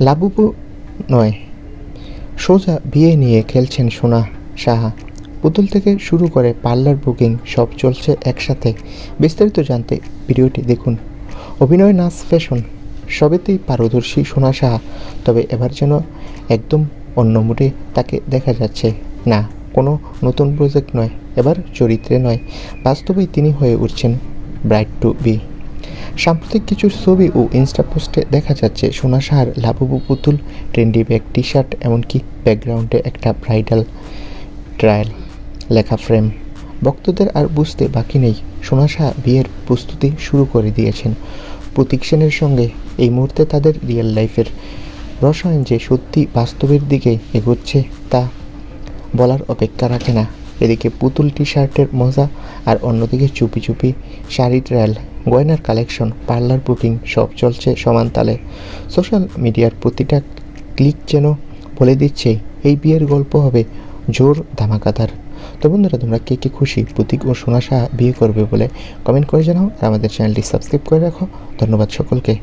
Labubu নয়। সোজা বিয়ে নিয়ে খেলছেন সোনা সাহা। পুতুল থেকে শুরু করে পার্লার বুকিং সব চলছে একসাথে। বিস্তারিত জানতে ভিডিওটি দেখুন। অভিনয় নাচ ফ্যাশন, সবেতেই পারদর্শী সোনা সাহা। তবে এবার যেন একদম অন্য মুডে তাকে দেখা যাচ্ছে। না, কোনো নতুন প্রজেক্ট নয়, এবার চরিত্রে নয়। বাস্তবেই তিনি হয়ে উঠছেন ব্রাইট টু বি সাম্প্রতিক কিছু ছবি ও ইনস্টা পোস্টে দেখা যাচ্ছে, সোনা সাহার লাবুবু পুতুল ট্রেন্ডি ব্যাগ টি শার্ট এমনকি ব্যাকগ্রাউন্ডে একটা ব্রাইডাল ট্রায়াল লেখা ফ্রেম ভক্তদের আর বুঝতে বাকি নেই, সোনা সাহা বিয়ের প্রস্তুতি শুরু করে দিয়েছেন। প্রতীক সেনের সঙ্গে এই মুহূর্তে তাদের রিয়েল লাইফের রসায়ন যে সত্যি বাস্তবের দিকে এগোচ্ছে, তা বলার অপেক্ষা রাখে না। এদিকে পুতুল টি শার্টের মজা আর অন্যদিকে চুপি চুপি শাড়ি ট্রায়াল গয়নার কালেকশন, পার্লার বুকিং সব চলছে সমান তালে। সোশ্যাল মিডিয়ার প্রতিটা ক্লিক যেন বলে দিচ্ছে, এই বিয়ের গল্প হবে জোর ধামাকাদার। তো বন্ধুরা, তোমরা কে কে খুশি? প্রতীক ও সোনা সাহা বিয়ে করবে বলে কমেন্ট করে জানাও আর আমাদের চ্যানেলটি সাবস্ক্রাইব করে রাখো। ধন্যবাদ সকলকে।